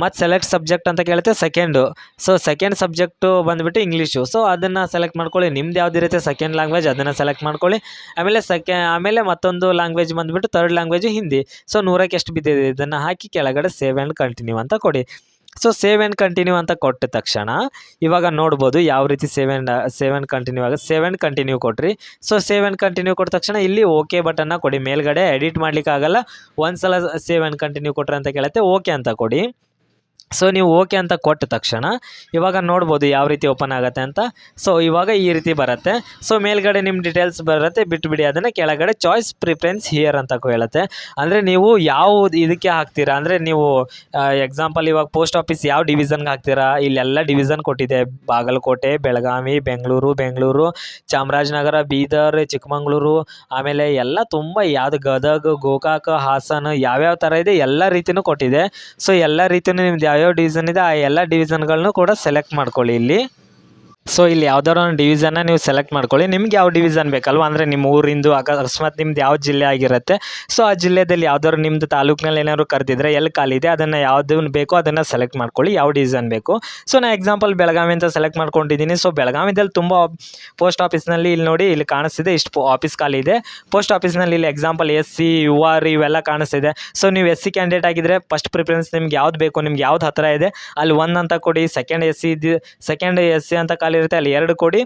ಮತ್ತು ಸೆಲೆಕ್ಟ್ ಸಬ್ಜೆಕ್ಟ್ ಅಂತ ಕೇಳುತ್ತೆ ಸೆಕೆಂಡು ಸೊ ಸೆಕೆಂಡ್ ಸಬ್ಜೆಕ್ಟು ಬಂದುಬಿಟ್ಟು ಇಂಗ್ಲೀಷು ಸೊ ಅದನ್ನು ಸೆಲೆಕ್ಟ್ ಮಾಡ್ಕೊಳ್ಳಿ. ನಿಮ್ದು ಯಾವುದಿರುತ್ತೆ ಸೆಕೆಂಡ್ ಲ್ಯಾಂಗ್ವೇಜ್ ಅದನ್ನು ಸೆಲೆಕ್ಟ್ ಮಾಡ್ಕೊಳ್ಳಿ. ಆಮೇಲೆ ಸೆಕೆ ಆಮೇಲೆ ಮತ್ತೊಂದು ಲ್ಯಾಂಗ್ವೇಜ್ ಬಂದುಬಿಟ್ಟು ತರ್ಡ್ ಲ್ಯಾಂಗ್ವೇಜು ಹಿಂದಿ. ಸೊ ನೂರಕ್ಕೆ ಎಷ್ಟು ಬಿದ್ದಿದೆ ಇದನ್ನು ಹಾಕಿ ಕೆಳಗಡೆ ಸೇವ್ ಆ್ಯಂಡ್ ಕಂಟಿನ್ಯೂ ಅಂತ ಕೊಡಿ. ಸೊ ಸೇವ್ ಆ್ಯಂಡ್ ಕಂಟಿನ್ಯೂ ಅಂತ ಕೊಟ್ಟ ತಕ್ಷಣ ಇವಾಗ ನೋಡ್ಬೋದು ಯಾವ ರೀತಿ save and save and continue ಆಗ ಸೇವ್ ಆ್ಯಂಡ್ ಕಂಟಿನ್ಯೂ ಕೊಟ್ರಿ. ಸೊ ಸೇವ್ ಆ್ಯಂಡ್ ಕಂಟಿನ್ಯೂ ಕೊಟ್ಟ ತಕ್ಷಣ ಇಲ್ಲಿ ಓಕೆ ಬಟನ್ನ ಕೊಡಿ. ಮೇಲ್ಗಡೆ ಎಡಿಟ್ ಮಾಡ್ಲಿಕ್ಕೆ ಆಗಲ್ಲ ಒಂದು ಸಲ ಸೇವ್ ಆ್ಯಂಡ್ ಕಂಟಿನ್ಯೂ ಕೊಟ್ರೆ ಅಂತ ಕೇಳುತ್ತೆ ಓಕೆ ಅಂತ ಕೊಡಿ. ಸೊ ನೀವು ಓಕೆ ಅಂತ ಕೊಟ್ಟ ತಕ್ಷಣ ಇವಾಗ ನೋಡ್ಬೋದು ಯಾವ ರೀತಿ ಓಪನ್ ಆಗುತ್ತೆ ಅಂತ. ಸೊ ಇವಾಗ ಈ ರೀತಿ ಬರುತ್ತೆ. ಸೊ ಮೇಲ್ಗಡೆ ನಿಮ್ಮ ಡೀಟೇಲ್ಸ್ ಬರುತ್ತೆ. ಬಿಟ್ಬಿಡಿ ಅದನ್ನು. ಕೆಳಗಡೆ ಚಾಯ್ಸ್ ಪ್ರಿಫ್ರೆನ್ಸ್ ಹಿಯರ್ ಅಂತ ಹೇಳುತ್ತೆ. ಅಂದರೆ ನೀವು ಯಾವ ಇದಕ್ಕೆ ಹಾಕ್ತೀರಾ? ಅಂದರೆ ನೀವು ಎಕ್ಸಾಂಪಲ್ ಇವಾಗ ಪೋಸ್ಟ್ ಆಫೀಸ್ ಯಾವ ಡಿವಿಷನ್ಗೆ ಹಾಕ್ತೀರಾ? ಇಲ್ಲೆಲ್ಲ ಡಿವಿಷನ್ ಕೊಟ್ಟಿದೆ. ಬಾಗಲಕೋಟೆ, ಬೆಳಗಾವಿ, ಬೆಂಗಳೂರು ಬೆಂಗಳೂರು, ಚಾಮರಾಜನಗರ, ಬೀದರ್, ಚಿಕ್ಕಮಗಳೂರು, ಆಮೇಲೆ ಎಲ್ಲ ತುಂಬ ಯಾವ್ದು ಗದಗ, ಗೋಕಾಕ, ಹಾಸನ, ಯಾವ್ಯಾವ ಥರ ಇದೆ ಎಲ್ಲ ರೀತಿಯೂ ಕೊಟ್ಟಿದೆ. ಸೊ ಎಲ್ಲ ರೀತಿಯೂ ನಿಮ್ದು ಯಾವ್ಯಾವ ಡಿವಿಷನ್ ಇದೆ ಆ ಎಲ್ಲ ಡಿವಿಷನ್ಗಳನ್ನು ಕೂಡ ಸೆಲೆಕ್ಟ್ ಮಾಡ್ಕೊಳ್ಳಿ ಇಲ್ಲಿ. ಸೊ ಇಲ್ಲಿ ಯಾವ್ದಾರು ಒಂದು ಡಿವಿಷನ್ನ ನೀವು ಸೆಲೆಕ್ಟ್ ಮಾಡ್ಕೊಳ್ಳಿ. ನಿಮ್ಗೆ ಯಾವ ಡಿವಿಷನ್ ಬೇಕಲ್ವ? ಅಂದರೆ ನಿಮ್ಮ ಊರಿಂದು ಅಕ- ಅಕಸ್ಮಾತ್ ನಿಮ್ದು ಯಾವ ಜಿಲ್ಲೆ ಆಗಿರುತ್ತೆ. ಸೊ ಆ ಜಿಲ್ಲೆದಲ್ಲಿ ಯಾವ್ದಾರು ನಿಮ್ಮದು ತಾಲೂಕಿನಲ್ಲಿ ಏನಾದ್ರು ಕರೆದಿದ್ರೆ ಎಲ್ಲಿ ಖಾಲಿ ಇದೆ, ಅದನ್ನು ಯಾವ್ದು ಬೇಕೋ ಅದನ್ನು ಸೆಲೆಕ್ಟ್ ಮಾಡ್ಕೊಳ್ಳಿ. ಯಾವ ಡಿವಿಷನ್ ಬೇಕು. ಸೊ ನಾನು ಎಕ್ಸಾಂಪಲ್ ಬೆಳಗಾವಿ ಅಂತ ಸೆಲೆಕ್ಟ್ ಮಾಡ್ಕೊಂಡಿದ್ದೀನಿ. ಸೊ ಬೆಳಗಾವಿದಲ್ಲಿ ತುಂಬ ಪೋಸ್ಟ್ ಆಫೀಸ್ನಲ್ಲಿ ಇಲ್ಲಿ ನೋಡಿ ಇಲ್ಲಿ ಕಾಣಿಸ್ತಿದೆ. ಇಷ್ಟು ಆಫೀಸ್ ಖಾಲಿ ಇದೆ. ಪೋಸ್ಟ್ ಆಫೀಸ್ನಲ್ಲಿ ಇಲ್ಲಿ example S C U R ಇವೆಲ್ಲ ಕಾಣಿಸ್ತಿದೆ. ಸೊ ನೀವು ಎಸ್ ಸಿ ಕ್ಯಾಂಡಿಡೇಟ್ ಆಗಿದ್ರೆ ಫಸ್ಟ್ ಪ್ರಿಫರೆನ್ಸ್ ನಿಮ್ಗೆ ಯಾವ್ದು ಬೇಕು? ನಿಮ್ಗೆ ಯಾವ್ದು ಹತ್ತಿರ ಇದೆ? ಅಲ್ಲಿ ಒನ್ ಅಂತ ಕೊಡಿ second S C second S C ಅಂತ ಖಾಲಿ ಇರುತ್ತೆ ಅಲ್ಲಿ ಎರಡು ಕೊಡಿ,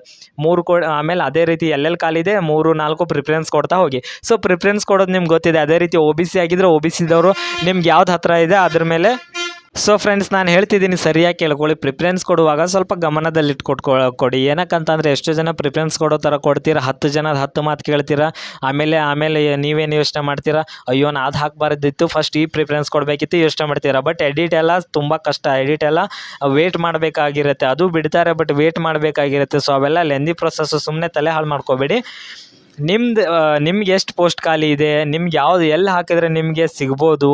ಮೂರು ಕೊಡಿ, ಆಮೇಲೆ ಅದೇ ರೀತಿ ಎಲ್ಲೆಲ್ಲಿ ಖಾಲಿ ಇದೆ ಮೂರು, ನಾಲ್ಕು ಪ್ರಿಫರೆನ್ಸ್ ಕೊಡ್ತಾ ಹೋಗಿ. ಸೊ ಪ್ರಿಫರೆನ್ಸ್ ಕೊಡೋದು ನಿಮ್ಗೆ ಗೊತ್ತಿದೆ, ಅದೇ ರೀತಿ ಒ ಬಿ ಸಿ ಆಗಿದ್ರೆ ಒ ಬಿ ಸಿದವರು ನಿಮ್ಗೆ ಯಾವ್ದು ಹತ್ತಿರ ಇದೆ, ಅದ್ರ ಮೇಲೆ ಸೊ ಫ್ರೆಂಡ್ಸ್ ನಾನು ಹೇಳ್ತಿದ್ದೀನಿ ಸರಿಯಾಗಿ ಕೇಳ್ಕೊಳ್ಳಿ. ಪ್ರಿಫರೆನ್ಸ್ ಕೊಡುವಾಗ ಸ್ವಲ್ಪ ಗಮನದಲ್ಲಿ ಇಟ್ಕೊಟ್ಕೊ ಕೊಡಿ. ಏನಕ್ಕಂತಂದರೆ ಎಷ್ಟು ಜನ ಪ್ರಿಫರೆನ್ಸ್ ಕೊಡೋ ಥರ ಕೊಡ್ತೀರಾ? ಹತ್ತು ಜನ ಹತ್ತು ಮಾತು ಕೇಳ್ತೀರಾ? ಆಮೇಲೆ ಆಮೇಲೆ ನೀವೇನು ಯೋಚನೆ ಮಾಡ್ತೀರಾ? ಅಯ್ಯೋ ನಾ ಅದು ಹಾಕಬಾರ್ದಿತ್ತು. ಫಸ್ಟ್ ಈ ಪ್ರಿಫರೆನ್ಸ್ ಕೊಡಬೇಕಿತ್ತು, ಯೋಚನೆ ಮಾಡ್ತೀರಾ? ಬಟ್ ಎಡಿಟ್ ಎಲ್ಲ ತುಂಬ ಕಷ್ಟ. ಎಡಿಟ್ ಎಲ್ಲ ವೇಟ್ ಮಾಡಬೇಕಾಗಿರುತ್ತೆ. ಅದು ಬಿಡ್ತಾರೆ ಬಟ್ ವೇಟ್ ಮಾಡಬೇಕಾಗಿರುತ್ತೆ. ಸೊ ಅವೆಲ್ಲ ಲೆಂದಿ ಪ್ರೊಸೆಸ್ಸು ಸುಮ್ಮನೆ ತಲೆ ಹಾಳು ಮಾಡ್ಕೋಬೇಡಿ. ನಿಮ್ದು ನಿಮ್ಗೆ ಎಷ್ಟು ಪೋಸ್ಟ್ ಖಾಲಿ ಇದೆ, ನಿಮ್ಗೆ ಯಾವ್ದು ಎಲ್ಲಿ ಹಾಕಿದ್ರೆ ನಿಮಗೆ ಸಿಗ್ಬೋದು,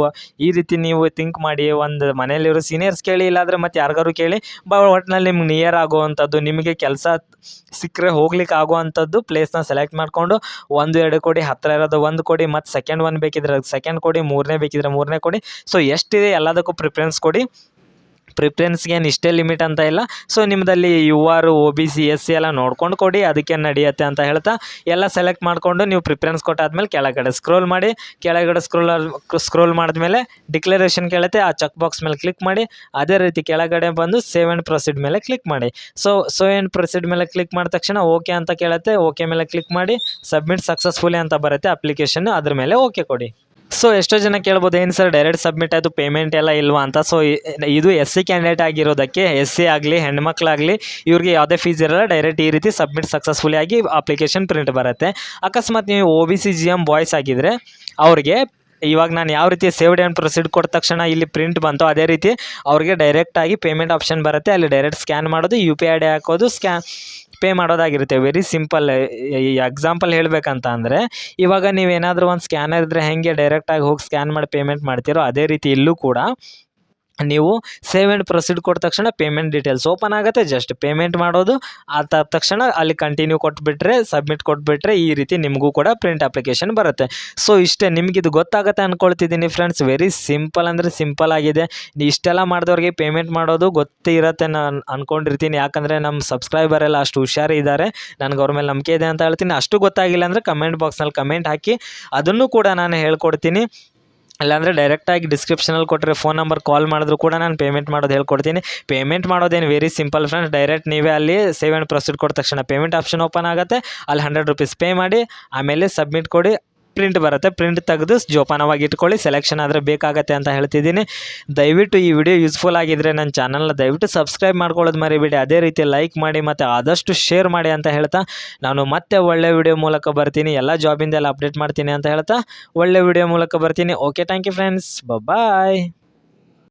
ಈ ರೀತಿ ನೀವು ಥಿಂಕ್ ಮಾಡಿ, ಒಂದು ಮನೇಲಿರೋ ಸೀನಿಯರ್ಸ್ ಕೇಳಿ, ಇಲ್ಲಾಂದರೆ ಮತ್ತು ಯಾರಿಗಾರು ಕೇಳಿ, ಬ, ಒಟ್ನಲ್ಲಿ ನಿಮ್ಗೆ ನಿಯರ್ ಆಗುವಂಥದ್ದು, ನಿಮಗೆ ಕೆಲಸ ಸಿಕ್ಕರೆ ಹೋಗ್ಲಿಕ್ಕೆ ಆಗುವಂಥದ್ದು ಪ್ಲೇಸ್ನ ಸೆಲೆಕ್ಟ್ ಮಾಡಿಕೊಂಡು, ಒಂದು, ಎರಡು ಕೊಡಿ ಹತ್ತಿರ ಇರೋದು ಒಂದು ಕೊಡಿ, ಮತ್ತು ಸೆಕೆಂಡ್ ಒನ್ ಬೇಕಿದ್ರೆ ಸೆಕೆಂಡ್ ಕೊಡಿ, ಮೂರನೇ ಬೇಕಿದ್ರೆ ಮೂರನೇ ಕೊಡಿ ಸೊ ಎಷ್ಟಿದೆ ಎಲ್ಲದಕ್ಕೂ ಪ್ರಿಫರೆನ್ಸ್ ಕೊಡಿ. ಪ್ರಿಫರೆನ್ಸ್ಗೆ ಏನು ಇಷ್ಟೇ ಲಿಮಿಟ್ ಅಂತ ಇಲ್ಲ. So ನಿಮ್ಮದಲ್ಲಿ U R O B C S C ಎಲ್ಲ ನೋಡ್ಕೊಂಡು ಕೊಡಿ, ಅದಕ್ಕೆ ನಡೆಯುತ್ತೆ ಅಂತ ಹೇಳ್ತಾ, ಎಲ್ಲ ಸೆಲೆಕ್ಟ್ ಮಾಡಿಕೊಂಡು ನೀವು ಪ್ರಿಫರೆನ್ಸ್ ಕೊಟ್ಟಾದ್ಮೇಲೆ ಕೆಳಗಡೆ ಸ್ಕ್ರೋಲ್ ಮಾಡಿ, ಕೆಳಗಡೆ ಸ್ಕ್ರೋಲ್ ಸ್ಕ್ರೋಲ್ ಮಾಡಿದ್ಮೇಲೆ ಡಿಕ್ಲರೇಷನ್ ಕೇಳುತ್ತೆ, ಆ ಚೆಕ್ ಬಾಕ್ಸ್ ಮೇಲೆ ಕ್ಲಿಕ್ ಮಾಡಿ, ಅದೇ ರೀತಿ ಕೆಳಗಡೆ ಬಂದು ಸೇವ್ ಆ್ಯಂಡ್ ಪ್ರೊಸೀಡ್ ಮೇಲೆ ಕ್ಲಿಕ್ ಮಾಡಿ. ಸೊ ಸೋ ಆ್ಯಂಡ್ ಪ್ರೊಸೀಡ್ ಮೇಲೆ ಕ್ಲಿಕ್ ಮಾಡಿದ ತಕ್ಷಣ ಓಕೆ ಅಂತ ಕೇಳುತ್ತೆ ಓಕೆ ಮೇಲೆ ಕ್ಲಿಕ್ ಮಾಡಿ ಸಬ್ಮಿಟ್ ಸಕ್ಸಸ್ಫುಲಿ ಅಂತ ಬರುತ್ತೆ ಅಪ್ಲಿಕೇಶನ್ ಅದ್ರ ಮೇಲೆ ಓಕೆ ಕೊಡಿ. ಸೊ ಎಷ್ಟೋ ಜನ ಕೇಳ್ಬೋದು, ಏನು ಸರ್ ಡೈರೆಕ್ಟ್ ಸಬ್ಮಿಟ್ ಆಯಿತು ಪೇಮೆಂಟ್ ಎಲ್ಲ ಇಲ್ವಾ ಅಂತ? ಸೊ ಇದು ಎಸ್ ಸಿ ಕ್ಯಾಂಡಿಡೇಟ್ ಆಗಿರೋದಕ್ಕೆ ಎಸ್ ಸಿ ಆಗಲಿ, ಹೆಣ್ಮಕ್ಳಾಗಲಿ, ಇವ್ರಿಗೆ ಯಾವುದೇ ಫೀಸ್ ಇರಲ್ಲ ಡೈರೆಕ್ಟ್ ಈ ರೀತಿ ಸಬ್ಮಿಟ್ ಸಕ್ಸಸ್ಫುಲಿ ಆಗಿ ಅಪ್ಲಿಕೇಶನ್ ಪ್ರಿಂಟ್ ಬರುತ್ತೆ. ಅಕಸ್ಮಾತ್ ನೀವು O B C G M boys ಆಗಿದ್ದರೆ ಅವ್ರಿಗೆ ಇವಾಗ ನಾನು ಯಾವ ರೀತಿ ಸೇವ್ಡ್ ಆ್ಯಂಡ್ ಪ್ರೊಸೀಡ್ ಕೊಟ್ಟ ತಕ್ಷಣ ಇಲ್ಲಿ ಪ್ರಿಂಟ್ ಬಂತು, ಅದೇ ರೀತಿ ಅವ್ರಿಗೆ ಡೈರೆಕ್ಟಾಗಿ ಪೇಮೆಂಟ್ ಆಪ್ಷನ್ ಬರುತ್ತೆ. ಅಲ್ಲಿ ಡೈರೆಕ್ಟ್ ಸ್ಕ್ಯಾನ್ ಮಾಡೋದು ಯು ಪಿ ಐ ಡಿ ಹಾಕೋದು ಸ್ಕ್ಯಾನ್ ಪೇ ಮಾಡೋದಾಗಿರುತ್ತೆ. ವೆರಿ ಸಿಂಪಲ್ ಎಕ್ಸಾಂಪಲ್ ಹೇಳಬೇಕಂತ ಅಂದರೆ, ಇವಾಗ ನೀವೇನಾದರೂ ಒಂದು ಸ್ಕ್ಯಾನರ್ ಇದ್ದರೆ ಹೇಗೆ ಡೈರೆಕ್ಟಾಗಿ ಹೋಗಿ ಸ್ಕ್ಯಾನ್ ಮಾಡಿ ಪೇಮೆಂಟ್ ಮಾಡ್ತೀರೋ, ಅದೇ ರೀತಿ ಇಲ್ಲೂ ಕೂಡ ನೀವು ಸೇವ್ ಆ್ಯಂಡ್ ಪ್ರೊಸೀಡ್ ಕೊಟ್ಟ ತಕ್ಷಣ ಪೇಮೆಂಟ್ ಡೀಟೇಲ್ಸ್ ಓಪನ್ ಆಗುತ್ತೆ. ಜಸ್ಟ್ ಪೇಮೆಂಟ್ ಮಾಡೋದು ಅದಾದ ತಕ್ಷಣ ಅಲ್ಲಿ ಕಂಟಿನ್ಯೂ ಕೊಟ್ಬಿಟ್ರೆ ಸಬ್ಮಿಟ್ ಕೊಟ್ಬಿಟ್ರೆ ಈ ರೀತಿ ನಿಮಗೂ ಕೂಡ ಪ್ರಿಂಟ್ ಅಪ್ಲಿಕೇಶನ್ ಬರುತ್ತೆ. ಸೊ ಇಷ್ಟೇ ನಿಮ್ಗೆ ಇದು ಗೊತ್ತಾಗುತ್ತೆ ಅಂದ್ಕೊಳ್ತಿದ್ದೀನಿ ಫ್ರೆಂಡ್ಸ್ ವೆರಿ ಸಿಂಪಲ್ ಅಂದರೆ ಸಿಂಪಲ್ ಆಗಿದೆ. ಇಷ್ಟೆಲ್ಲ ಮಾಡಿದವ್ರಿಗೆ ಪೇಮೆಂಟ್ ಮಾಡೋದು ಗೊತ್ತಿರತ್ತೆ ನಾನು ಅಂದ್ಕೊಂಡಿರ್ತೀನಿ ಯಾಕಂದರೆ ನಮ್ಮ ಸಬ್ಸ್ಕ್ರೈಬರ್ ಎಲ್ಲ ಅಷ್ಟು ಹುಷಾರಿದ್ದಾರೆ ನನಗೆ ಅವ್ರ ಮೇಲೆ ನಂಬಿಕೆ ಇದೆ ಅಂತ ಹೇಳ್ತೀನಿ. ಅಷ್ಟು ಗೊತ್ತಾಗಿಲ್ಲ ಅಂದರೆ ಕಮೆಂಟ್ ಬಾಕ್ಸ್ನಲ್ಲಿ ಕಮೆಂಟ್ ಹಾಕಿ, ಅದನ್ನು ಕೂಡ ನಾನು ಹೇಳ್ಕೊಡ್ತೀನಿ. ಇಲ್ಲಾಂದರೆ ಡೈರೆಕ್ಟಾಗಿ ಡಿಸ್ಕ್ರಿಪ್ಷನಲ್ಲಿ ಕೊಟ್ಟರೆ ಫೋನ್ ನಂಬರ್ ಕಾಲ್ ಮಾಡಿದ್ರು ಕೂಡ ನಾನು ಪೇಮೆಂಟ್ ಮಾಡೋದು ಹೇಳ್ಕೊಡ್ತೀನಿ. ಪೇಮೆಂಟ್ ಮಾಡೋದೇನು ವೆರಿ ಸಿಂಪಲ್ ಫ್ರೆಂಡ್ಸ್ ಡೈರೆಕ್ಟ್ ನೀವೇ ಅಲ್ಲಿ ಸೇವ್ ಆ್ಯಂಡ್ ಪ್ರೊಸೀಡ್ ಕೊಟ್ಟ ತಕ್ಷಣ ಪೇಮೆಂಟ್ ಆಪ್ಷನ್ ಓಪನ್ ಆಗುತ್ತೆ. ಅಲ್ಲಿ ಹಂಡ್ರೆಡ್ ರುಪೀಸ್ ಪೇ ಮಾಡಿ, ಆಮೇಲೆ ಸಬ್ಮಿಟ್ ಕೊಡಿ. ಪ್ರಿಂಟ್ ಬರುತ್ತೆ. ಪ್ರಿಂಟ್ ತೆಗೆದು ಜೋಪಾನವಾಗಿ ಇಟ್ಕೊಳ್ಳಿ. ಸೆಲೆಕ್ಷನ್ ಆದರೆ ಬೇಕಾಗತ್ತೆ ಅಂತ ಹೇಳ್ತಿದ್ದೀನಿ. ದಯವಿಟ್ಟು ಈ ವಿಡಿಯೋ ಯೂಸ್ಫುಲ್ ಆಗಿದ್ದರೆ ನನ್ನ ಚಾನಲ್ನ ದಯವಿಟ್ಟು ಸಬ್ಸ್ಕ್ರೈಬ್ ಮಾಡ್ಕೊಳ್ಳೋದು ಮರಿಬೇಡಿ. ಅದೇ ರೀತಿ ಲೈಕ್ ಮಾಡಿ ಮತ್ತು ಆದಷ್ಟು ಶೇರ್ ಮಾಡಿ ಅಂತ ಹೇಳ್ತಾ, ನಾನು ಮತ್ತೆ ಒಳ್ಳೆ ವಿಡಿಯೋ ಮೂಲಕ ಬರ್ತೀನಿ. ಎಲ್ಲ ಜಾಬಿಂದ ಎಲ್ಲ ಅಪ್ಡೇಟ್ ಮಾಡ್ತೀನಿ ಅಂತ ಹೇಳ್ತಾ, ಒಳ್ಳೆ ವಿಡಿಯೋ ಮೂಲಕ ಬರ್ತೀನಿ. Okay thank you friends bye